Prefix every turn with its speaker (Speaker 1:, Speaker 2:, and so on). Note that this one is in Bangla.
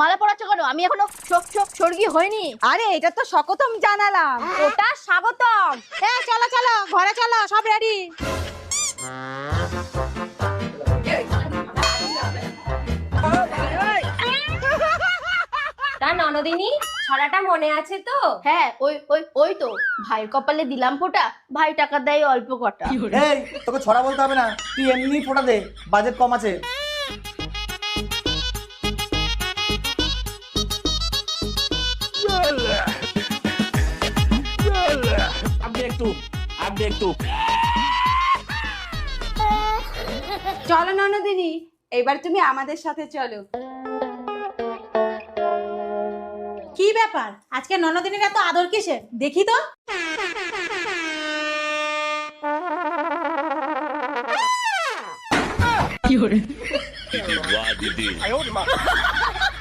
Speaker 1: মালা পড়াচ্ছ কেন? আমি এখনও চোখ চোখ স্বর্গী হইনি।
Speaker 2: আরে এটা তো সকতম জানালাম।
Speaker 1: ওটা স্বাগতম।
Speaker 2: হ্যাঁ চলো চলো ঘরে চলো সব রেডি
Speaker 3: তা ননদিনী ছড়াটা মনে আছে তো?
Speaker 1: হ্যাঁ ওই ওই ওই তো। ভাইয়ের কপালে দিলাম ফোটা ভাই টাকা দেয় অল্প কটা।
Speaker 4: এই তোকে ছড়া বলতে হবে না। তুই এমনি ফোটা দে বাজেট কম আছে।
Speaker 5: একটু আঁকবে একটু।
Speaker 2: চলো ননদিনী এবার তুমি আমাদের সাথে চলো। কি ব্যাপার? আজকে ননদিনীর এত আদর কিসে দেখি তো।
Speaker 5: কি হরে